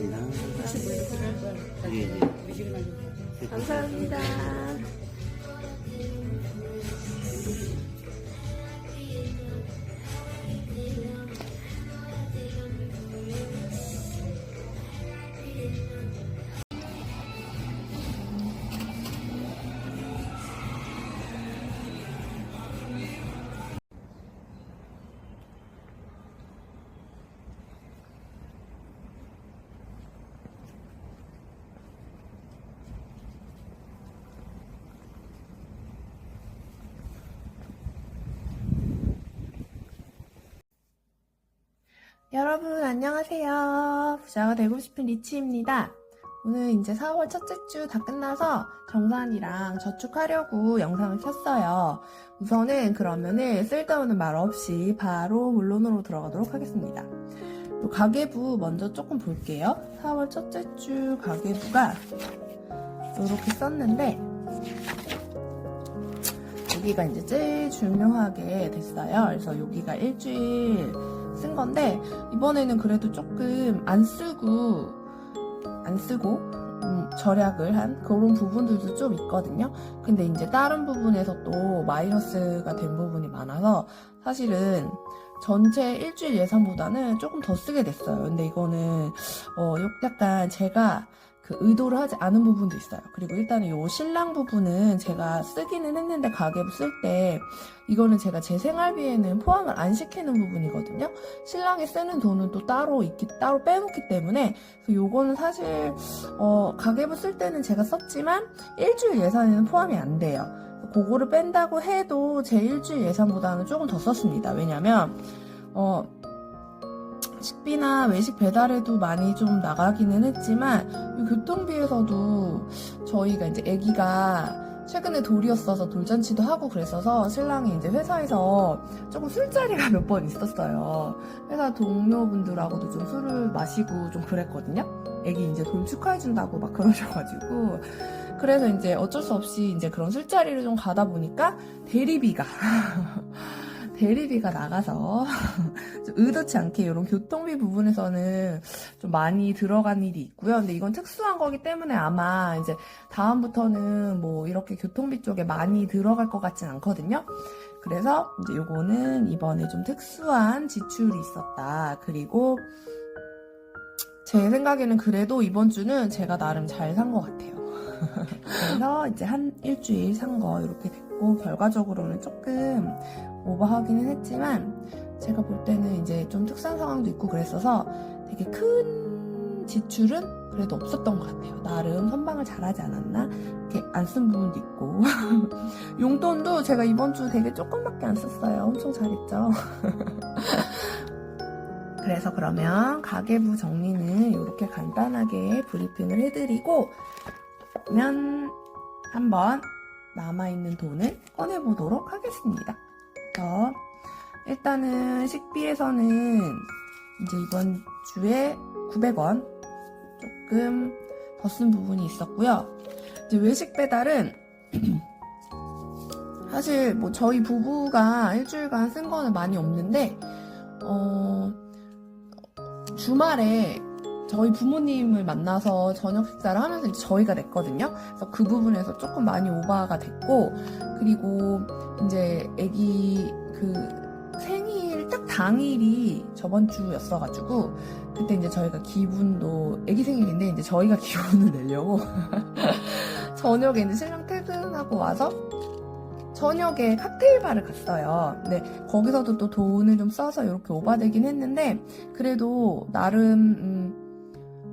고맙습니다. 예, 예. 감사합니다. 여러분 안녕하세요. 부자가 되고 싶은 리치입니다. 오늘 이제 4월 첫째 주 다 끝나서 정산이랑 저축하려고 영상을 켰어요. 우선은 그러면은 쓸데없는 말 없이 바로 본론으로 들어가도록 하겠습니다. 요 가계부 먼저 조금 볼게요. 4월 첫째 주 가계부가 이렇게 썼는데 여기가 이제 제일 중요하게 됐어요. 그래서 여기가 일주일 쓴 건데 이번에는 그래도 조금 안 쓰고 안 쓰고 음, 절약을 한 그런 부분들도 좀 있거든요. 근데 이제 다른 부분에서 또 마이너스가 된 부분이 많아서 사실은 전체 일주일 예산보다는 조금 더 쓰게 됐어요. 근데 이거는 어 약간 제가 그 의도를 하지 않은 부분도 있어요. 그리고 일단은 요 신랑 부분은 제가 쓰기는 했는데 가계부 쓸 때 이거는 제가 제 생활비에는 포함을 안 시키는 부분이거든요. 신랑이 쓰는 돈은 또 따로 있기 따로 빼놓기 때문에 요거는 사실 어 가계부 쓸 때는 제가 썼지만 일주일 예산에는 포함이 안 돼요. 그거를 뺀다고 해도 제 일주일 예산보다는 조금 더 썼습니다. 왜냐면 어 식비나 외식 배달에도 많이 좀 나가기는 했지만 이 교통비에서도 저희가 이제 아기가 최근에 돌이었어서 돌잔치도 하고 그랬어서 신랑이 이제 회사에서 조금 술자리가 몇 번 있었어요. 회사 동료분들하고도 좀 술을 마시고 좀 그랬거든요. 아기 이제 돌 축하해준다고 막 그러셔가지고 그래서 이제 어쩔 수 없이 이제 그런 술자리를 좀 가다 보니까 대리비가 대리비가 나가서 좀 의도치 않게 이런 교통비 부분에서는 좀 많이 들어간 일이 있고요. 근데 이건 특수한 거기 때문에 아마 이제 다음부터는 뭐 이렇게 교통비 쪽에 많이 들어갈 것 같진 않거든요. 그래서 이제 요거는 이번에 좀 특수한 지출이 있었다. 그리고 제 생각에는 그래도 이번 주는 제가 나름 잘 산 것 같아요. 그래서 이제 한 일주일 산 거 이렇게 됐고 결과적으로는 조금 오버하기는 했지만 제가 볼 때는 이제 좀 특수한 상황도 있고 그랬어서 되게 큰 지출은 그래도 없었던 것 같아요. 나름 선방을 잘하지 않았나? 이렇게 안 쓴 부분도 있고 용돈도 제가 이번 주 되게 조금밖에 안 썼어요. 엄청 잘했죠. 그래서 그러면 가계부 정리는 이렇게 간단하게 브리핑을 해드리고 그러면 한번 남아있는 돈을 꺼내보도록 하겠습니다. 그래서 일단은 식비에서는 이제 이번 주에 900원 조금 더 쓴 부분이 있었고요. 이제 외식 배달은 사실 뭐 저희 부부가 일주일간 쓴 거는 많이 없는데 어 주말에 저희 부모님을 만나서 저녁 식사를 하면서 이제 저희가 냈거든요. 그래서 그 부분에서 조금 많이 오버가 됐고, 그리고 이제 아기 그 생일 딱 당일이 저번 주였어가지고, 그때 이제 저희가 기분도, 아기 생일인데 이제 저희가 기분을 내려고, 저녁에 이제 신랑 퇴근하고 와서 저녁에 칵테일 바를 갔어요. 근데 거기서도 또 돈을 좀 써서 이렇게 오바되긴 했는데 그래도 나름 음,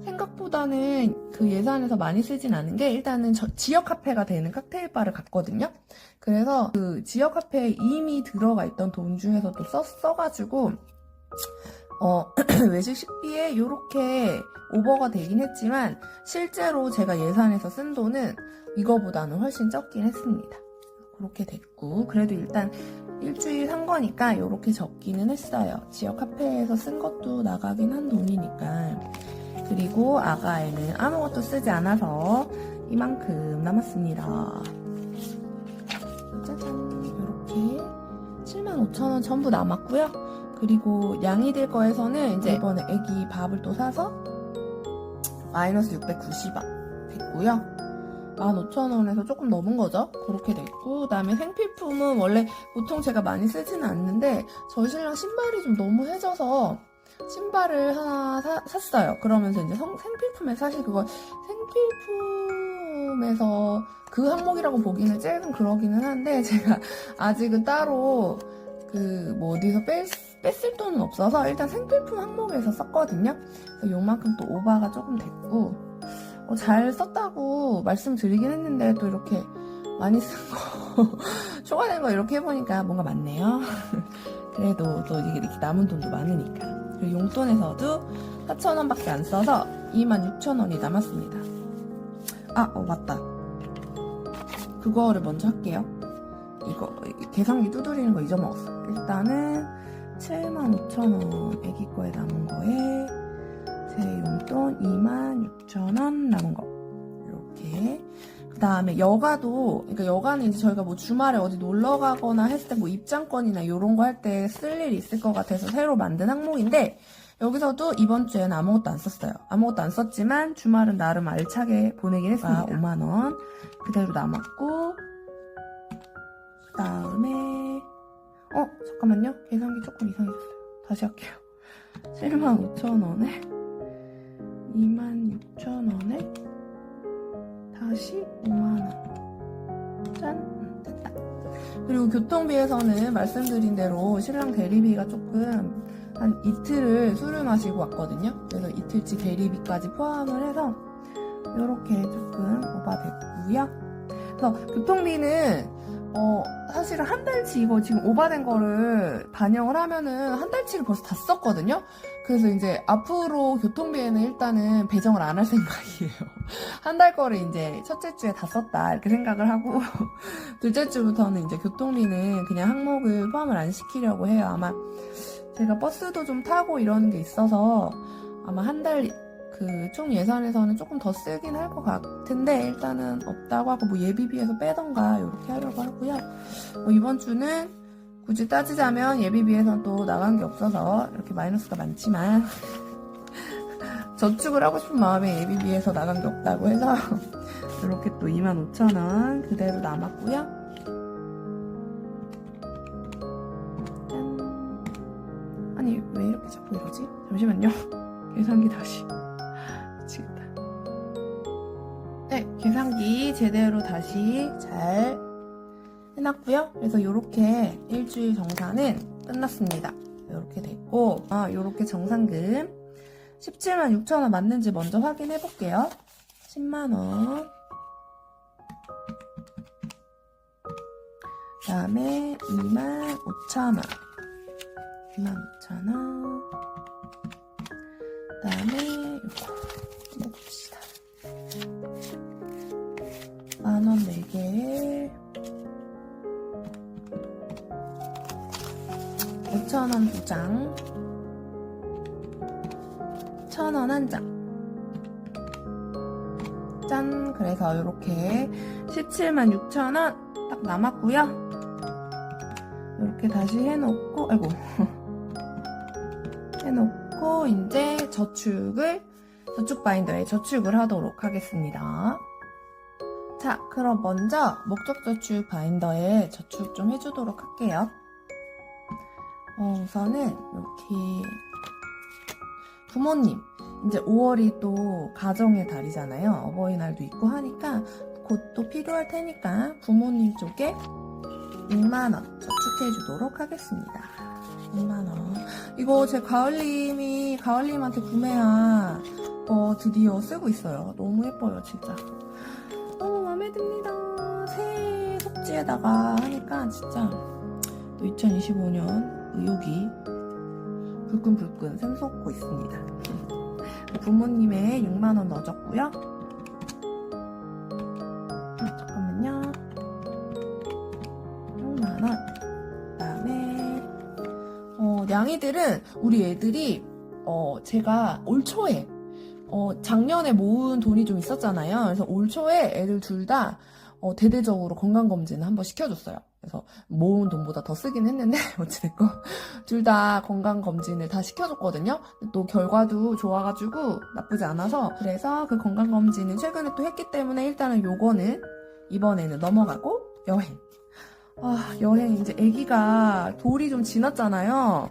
생각보다는 그 예산에서 많이 쓰진 않은 게 일단은 저- 지역 카페가 되는 칵테일 바를 갔거든요. 그래서 그 지역 카페에 이미 들어가 있던 돈 중에서 또 써, 써가지고 어, 외식 식비에 이렇게 오버가 되긴 했지만 실제로 제가 예산에서 쓴 돈은 이거보다는 훨씬 적긴 했습니다. 그렇게 됐고 그래도 일단 일주일 산 거니까 이렇게 적기는 했어요. 지역 카페에서 쓴 것도 나가긴 한 돈이니까 그리고 아가에는 아무것도 쓰지 않아서 이만큼 남았습니다. 짜잔 이렇게 75,000원 전부 남았고요. 그리고 양이 될 거에서는 이제 이번에 애기 밥을 또 사서 마이너스 690원 됐고요. 15,000원에서 조금 넘은 거죠. 그렇게 됐고 그다음에 생필품은 원래 보통 제가 많이 쓰지는 않는데 저희 신랑 신발이 좀 너무 해져서 신발을 하나 사- 샀어요. 그러면서 이제 성- 생필품에 사실 그거 생필품에서 그 항목이라고 보기는 조금 그러기는 한데 제가 아직은 따로 그 뭐 어디서 뺄, 뺐을 돈은 없어서 일단 생필품 항목에서 썼거든요. 그래서 요만큼 또 오바가 조금 됐고 어, 잘 썼다고 말씀드리긴 했는데 또 이렇게 많이 쓴 거 초과된 거 이렇게 해보니까 뭔가 많네요. 그래도 또 이렇게 남은 돈도 많으니까. 그리고 용돈에서도 4,000원밖에 안 써서 26,000원이 남았습니다. 아, 어, 맞다. 그거를 먼저 할게요. 이거, 계산기 두드리는 거 잊어먹었어. 일단은 75,000원 애기 거에 남은 거에 제 용돈 26,000원 남은 거. 이렇게. 그 다음에 여가도, 그러니까 여가는 이제 저희가 뭐 주말에 어디 놀러 가거나 했을 때 뭐 입장권이나 이런 거 할 때 쓸 일이 있을 것 같아서 새로 만든 항목인데, 여기서도 이번 주에는 아무것도 안 썼어요. 아무것도 안 썼지만 주말은 나름 알차게 보내긴 했습니다. 5만 원. 그대로 남았고, 그 다음에, 어, 잠깐만요. 계산기 조금 이상해졌어요. 다시 할게요. 75,000원에, 26,000원에, 다시 5만원. 짠! 음, 됐다. 그리고 교통비에서는 말씀드린 대로 신랑 대리비가 조금 한 이틀을 술을 마시고 왔거든요. 그래서 이틀치 대리비까지 포함을 해서 이렇게 조금 오바됐고요. 그래서 교통비는 어 사실은 한 달치 이거 지금 오바된 거를 반영을 하면은 한 달치를 벌써 다 썼거든요. 그래서 이제 앞으로 교통비에는 일단은 배정을 안 할 생각이에요. 한 달 거를 이제 첫째 주에 다 썼다 이렇게 생각을 하고 둘째 주부터는 이제 교통비는 그냥 항목을 포함을 안 시키려고 해요. 아마 제가 버스도 좀 타고 이러는 게 있어서 아마 한 달 그 총 예산에서는 조금 더 쓰긴 할 것 같은데 일단은 없다고 하고 뭐 예비비에서 빼던가 이렇게 하려고 하고요. 뭐 이번 주는 굳이 따지자면 예비비에선 또 나간 게 없어서 이렇게 마이너스가 많지만 저축을 하고 싶은 마음에 예비비에서 나간 게 없다고 해서 이렇게 또 25,000원 그대로 남았고요. 짠. 아니 왜 이렇게 자꾸 이러지? 잠시만요. 계산기 다시. 계산기 제대로 다시 잘 해놨고요. 그래서 이렇게 일주일 정산은 끝났습니다. 이렇게 됐고, 아, 이렇게 정산금 17만 6천 원 맞는지 먼저 확인해 볼게요. 10만 원. 그 다음에 2만 5천 원. 2만 5천 원. 그 다음에 이거 만원 4개에 5천원 2장 1,000원 한 장. 짠! 그래서 이렇게 17만 6천원 딱 남았고요. 이렇게 다시 해놓고, 아이고. 해놓고, 이제 저축을, 저축 바인더에 저축을 하도록 하겠습니다. 자, 그럼 먼저 목적 저축 바인더에 저축 좀 해주도록 할게요. 어, 우선은 이렇게 부모님 이제 5월이 또 가정의 달이잖아요. 어버이날도 있고 하니까 곧 또 필요할 테니까 부모님 쪽에 6만 원 저축해 주도록 하겠습니다. 6만 원. 이거 제 가을님이 가을님한테 구매한 거 드디어 쓰고 있어요. 너무 예뻐요, 진짜. 새 속지에다가 하니까 진짜 또 2025년 의욕이 불끈불끈 샘솟고 있습니다. 부모님의 6만원 넣어줬고요. 음, 잠깐만요. 6만원. 그 다음에, 어, 냥이들은 우리 애들이, 어, 제가 올 초에, 어, 작년에 모은 돈이 좀 있었잖아요. 그래서 올 초에 애들 둘 다, 어, 대대적으로 건강검진을 한번 시켜줬어요. 그래서 모은 돈보다 더 쓰긴 했는데 어찌됐건 둘다 건강검진을 다 시켜줬거든요. 또 결과도 좋아가지고 나쁘지 않아서 그래서 그 건강검진을 최근에 또 했기 때문에 일단은 요거는 이번에는 넘어가고 여행. 아 여행 이제 아기가 돌이 좀 지났잖아요.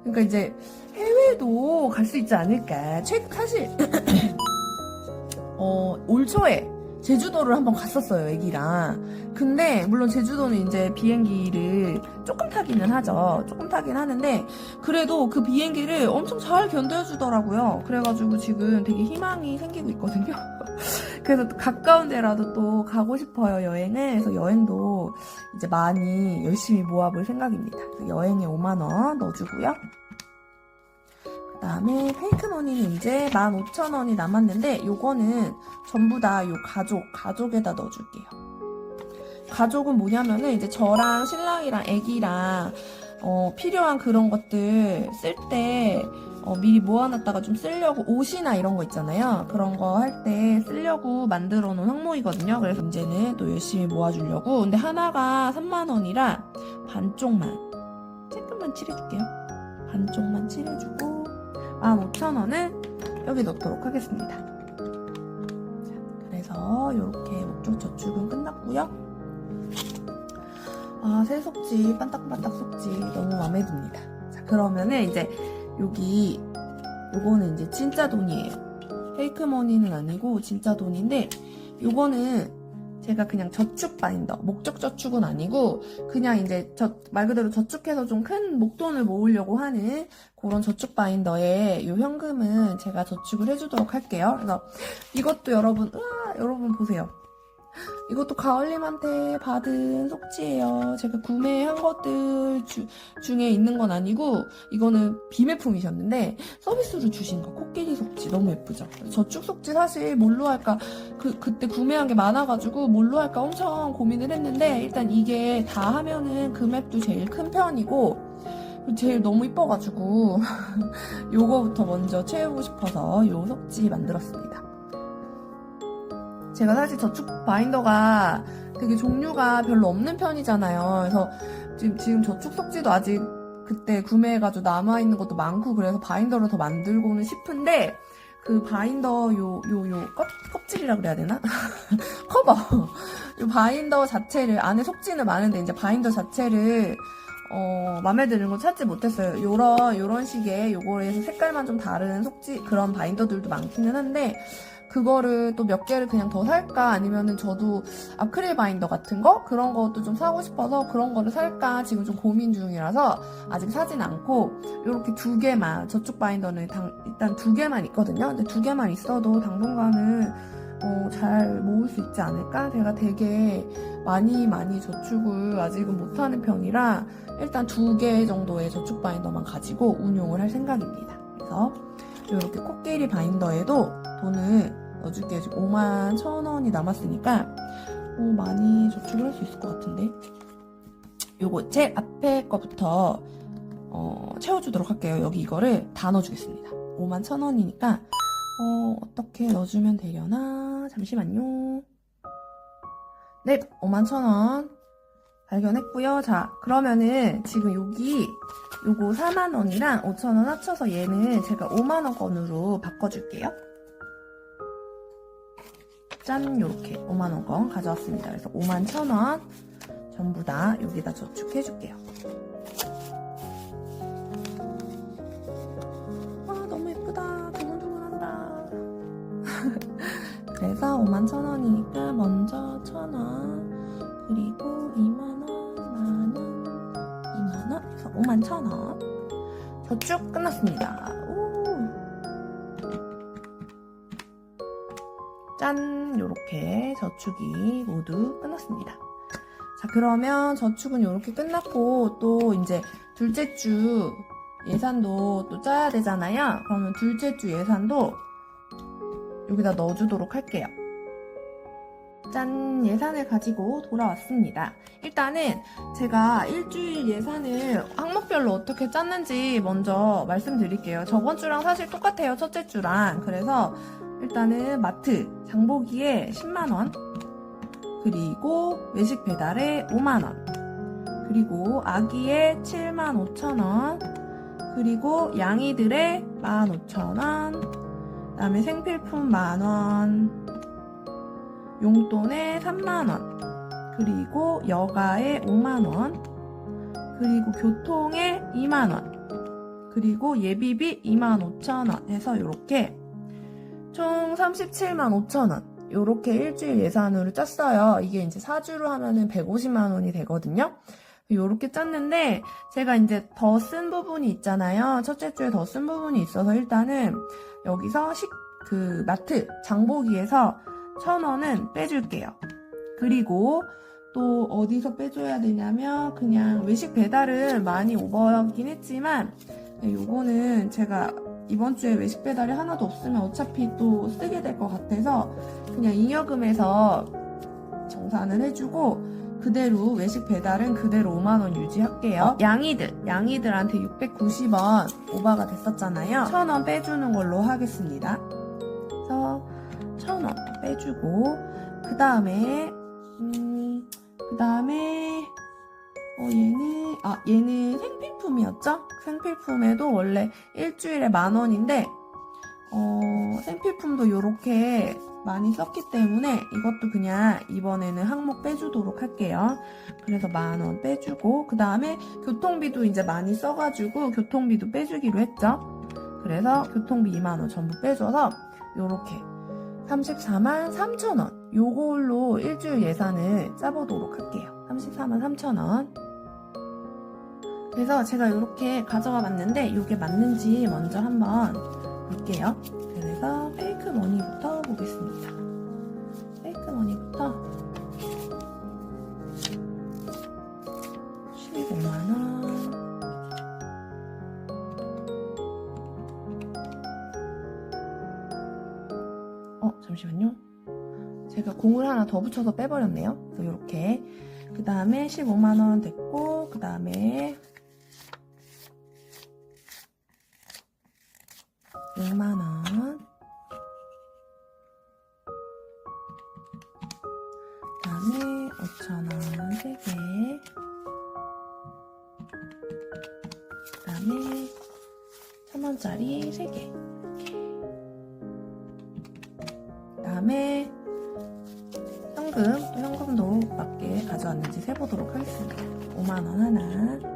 그러니까 이제 해외도 갈 수 있지 않을까. 최 사실 어, 올 초에 제주도를 한번 갔었어요, 애기랑. 근데, 물론 제주도는 이제 비행기를 조금 타기는 하죠. 조금 타긴 하는데, 그래도 그 비행기를 엄청 잘 견뎌주더라고요. 그래가지고 지금 되게 희망이 생기고 있거든요. 그래서 가까운 데라도 또 가고 싶어요, 여행을. 그래서 여행도 이제 많이 열심히 모아볼 생각입니다. 여행에 5만원 넣어주고요. 그 다음에 페이크 머니는 이제 15,000원이 남았는데 요거는 전부 다 요 가족, 가족에다 넣어줄게요. 가족은 뭐냐면은 이제 저랑 신랑이랑 애기랑 어, 필요한 그런 것들 쓸때 어, 미리 모아놨다가 좀 쓰려고 옷이나 이런 거 있잖아요. 그런 거 할 때 쓰려고 만들어 놓은 항목이거든요. 그래서 이제는 또 열심히 모아주려고. 근데 하나가 3만원이라 반쪽만, 조금만 칠해줄게요. 반쪽만 칠해주고 15,000원을 여기 넣도록 하겠습니다. 자, 그래서 이렇게 목적 저축은 끝났고요. 아, 새 속지, 반딱반딱 속지 너무 마음에 듭니다. 자, 그러면은 이제 여기 요거는 이제 진짜 돈이에요. 페이크 머니는 아니고 진짜 돈인데 요거는 제가 그냥 저축 바인더, 목적 저축은 아니고 그냥 이제 저, 말 그대로 저축해서 좀 큰 목돈을 모으려고 하는 그런 저축 바인더에 요 현금은 제가 저축을 해주도록 할게요. 그래서 이것도 여러분, 으아, 여러분 보세요. 이것도 가을님한테 받은 속지예요. 제가 구매한 것들 주- 중에 있는 건 아니고 이거는 비매품이셨는데 서비스로 주신 거 코끼리 속지 너무 예쁘죠. 저축 속지 사실 뭘로 할까 그 그때 구매한 게 많아가지고 뭘로 할까 엄청 고민을 했는데 일단 이게 다 하면은 금액도 제일 큰 편이고 제일 너무 이뻐가지고 요거부터 먼저 채우고 싶어서 요 속지 만들었습니다. 제가 사실 저축 바인더가 되게 종류가 별로 없는 편이잖아요. 그래서 지금, 지금 저축 속지도 아직 그때 구매해가지고 남아있는 것도 많고 그래서 바인더를 더 만들고는 싶은데 그 바인더 요, 요, 요 껍, 껍질이라 그래야 되나? 커버. 요 바인더 자체를, 안에 속지는 많은데 이제 바인더 자체를 어, 마음에 드는 거 찾지 못했어요. 요런, 요런 식의 요거에서 색깔만 좀 다른 속지, 그런 바인더들도 많기는 한데, 그거를 또 몇 개를 그냥 더 살까 아니면은 저도 아크릴 바인더 같은 거 그런 것도 좀 사고 싶어서 그런 거를 살까 지금 좀 고민 중이라서 아직 사진 않고 이렇게 두 개만 저축 바인더는 당- 일단 두 개만 있거든요. 근데 두 개만 있어도 당분간은 어, 잘 모을 수 있지 않을까? 제가 되게 많이 많이 저축을 아직은 못하는 편이라 일단 두 개 정도의 저축 바인더만 가지고 운용을 할 생각입니다. 그래서 이렇게 코끼리 바인더에도 돈을 넣어줄게요. 지금 5만 1천 원이 남았으니까 어, 많이 저축을 할 수 있을 것 같은데 요거 제일 앞에 거부터 어, 채워주도록 할게요. 여기 이거를 다 넣어주겠습니다. 5만 1천 원이니까 어, 어떻게 넣어주면 되려나? 잠시만요. 네, 5만 1천 원 발견했고요. 자, 그러면은 지금 여기 요거 4만 원이랑 5천 원 합쳐서 얘는 제가 5만 원권으로 바꿔줄게요. 짠, 요렇게 5만 원권 가져왔습니다. 그래서 5만 1천 원 전부 다 여기다 저축해줄게요. 와, 너무 예쁘다. 두근두근한다. 그래서 5만 1천 원이니까 먼저 1천 원 그리고 2만 원, 만 원, 2만 원, 그래서 5만 1천 원. 저축 끝났습니다. 짠, 요렇게 저축이 모두 끝났습니다. 자, 그러면 저축은 요렇게 끝났고, 또 이제 둘째 주 예산도 또 짜야 되잖아요. 그러면 둘째 주 예산도 여기다 넣어주도록 할게요. 짠, 예산을 가지고 돌아왔습니다. 일단은 제가 일주일 예산을 항목별로 어떻게 짰는지 먼저 말씀드릴게요. 저번 주랑 사실 똑같아요. 첫째 주랑. 그래서 일단은 마트 장보기에 10만원, 그리고 외식 배달에 5만원, 그리고 아기의 75,000원, 그리고 양이들의 15,000원, 그 다음에 생필품 만원, 용돈의 3만원, 그리고 여가의 5만원, 그리고 교통의 2만원, 그리고 예비비 25,000원 해서 이렇게 총 37만 5천 원. 요렇게 일주일 예산으로 짰어요. 이게 이제 4주로 하면은 150만 원이 되거든요. 요렇게 짰는데 제가 이제 더 쓴 부분이 있잖아요. 첫째 주에 더 쓴 부분이 있어서 일단은 여기서 식, 그 마트 장보기에서 천 원은 빼줄게요. 그리고 또 어디서 빼줘야 되냐면 그냥 외식 배달은 많이 오버하긴 했지만 네, 요거는 제가 이번 주에 외식 배달이 하나도 없으면 어차피 또 쓰게 될 것 같아서 그냥 잉여금에서 정산을 해주고 그대로 외식 배달은 그대로 5만원 유지할게요. 양이들, 양이들한테 690원 오바가 됐었잖아요. 1000원 빼주는 걸로 하겠습니다. 그래서 1000원 빼주고 그 다음에 음, 그 다음에 어, 얘는, 아, 얘는 생필품이었죠? 생필품에도 원래 일주일에 만 원인데, 어, 생필품도 요렇게 많이 썼기 때문에 이것도 그냥 이번에는 항목 빼주도록 할게요. 그래서 만 원 빼주고, 그 다음에 교통비도 이제 많이 써가지고 교통비도 빼주기로 했죠? 그래서 교통비 2만 원 전부 빼줘서 요렇게 34만 3천 원. 요걸로 일주일 예산을 짜보도록 할게요. 34만 3천 원. 그래서 제가 이렇게 가져가 봤는데 이게 맞는지 먼저 한번 볼게요. 그래서 페이크 머니부터 보겠습니다. 페이크 머니부터 15만원. 어, 잠시만요. 제가 공을 하나 더 붙여서 빼버렸네요. 그래서 이렇게. 그 다음에 15만원 됐고, 그 다음에 6만원. 그 다음에 5천원 3개. 그 다음에 1000원짜리 3개. 그 다음에 현금, 또 현금도 맞게 가져왔는지 세보도록 하겠습니다. 5만원 하나.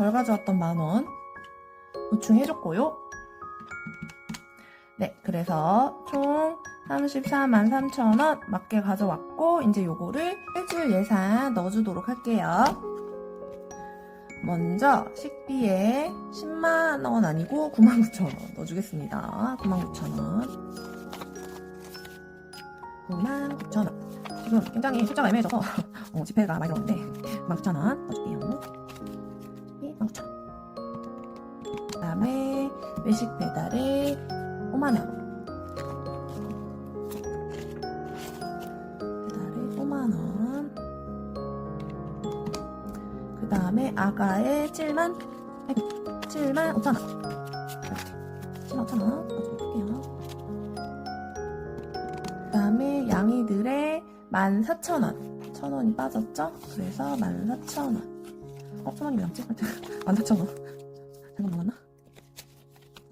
덜 가져왔던 만원. 보충해줬고요. 네, 그래서 총 34만 3천원 맞게 가져왔고, 이제 요거를 일주일 예산 넣어주도록 할게요. 먼저 식비에 10만원 아니고 99,000원 넣어주겠습니다. 99,000원. 99,000원. 지금 굉장히 숫자가 애매해져서 어, 지폐가 많이 들었는데 99,000원 넣어줄게요. 외식 배달에 5만원. 배달에 5만원. 그 다음에 아가의 7만 7만 5천 원. 7만 5천 원 넣어줄게요. 그 다음에 양이들의 14,000원. 1,000원이 빠졌죠? 그래서 14,000원. 어, 1,000원이 왜 남지? 14,000원. 잠깐 먹었나?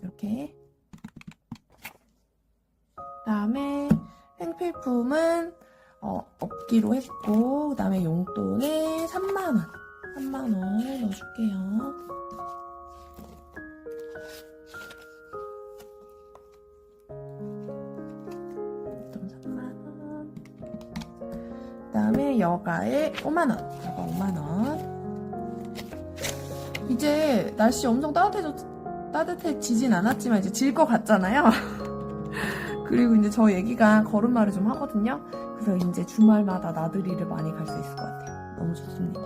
이렇게. 그 다음에 생필품은 어, 없기로 했고, 그 다음에 용돈에 3만 원. 3만 원 넣어줄게요. 용돈 3만원. 그 다음에 여가에 5만 원. 여가 5만 원. 이제 날씨 엄청 따뜻해져, 따뜻해지진 않았지만 이제 질 것 같잖아요. 그리고 이제 저 얘기가 걸음마를 좀 하거든요. 그래서 이제 주말마다 나들이를 많이 갈 수 있을 것 같아요. 너무 좋습니다.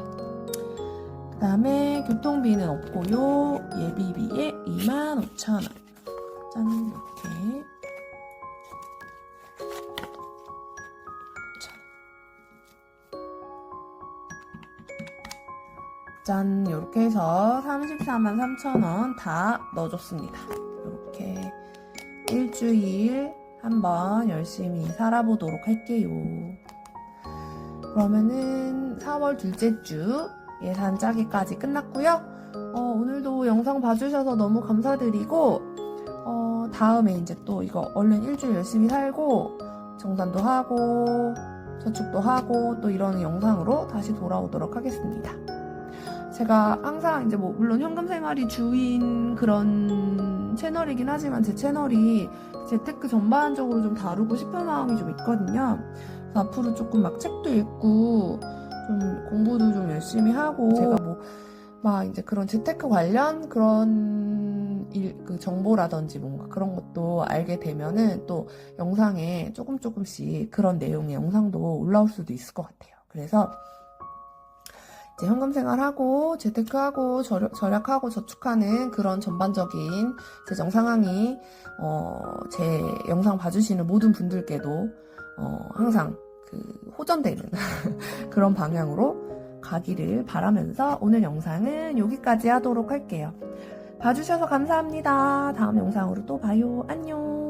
그 다음에 교통비는 없고요. 예비비에 25,000원. 짠, 이렇게. 짠 이렇게 해서 34만 3천원 다 넣어줬습니다. 이렇게 일주일 한번 열심히 살아보도록 할게요. 그러면은 4월 둘째 주 예산 짜기까지 끝났고요. 어, 오늘도 영상 봐주셔서 너무 감사드리고 어, 다음에 이제 또 이거 얼른 일주일 열심히 살고 정산도 하고 저축도 하고 또 이런 영상으로 다시 돌아오도록 하겠습니다. 제가 항상 이제 뭐 물론 현금 생활이 주인 그런 채널이긴 하지만 제 채널이 재테크 전반적으로 좀 다루고 싶은 마음이 좀 있거든요. 앞으로 조금 막 책도 읽고 좀 공부도 좀 열심히 하고 제가 뭐 막 이제 그런 재테크 관련 그런 일, 그 정보라든지 뭔가 그런 것도 알게 되면은 또 영상에 조금 조금씩 그런 내용의 영상도 올라올 수도 있을 것 같아요. 그래서 이제 현금 생활하고 재테크하고 절약, 절약 하고 저축하는 그런 전반적인 재정 상황이 어, 제 영상 봐주시는 모든 분들께도 어, 항상 그 호전되는 그런 방향으로 가기를 바라면서 오늘 영상은 여기까지 하도록 할게요. 봐주셔서 감사합니다. 다음 영상으로 또 봐요. 안녕.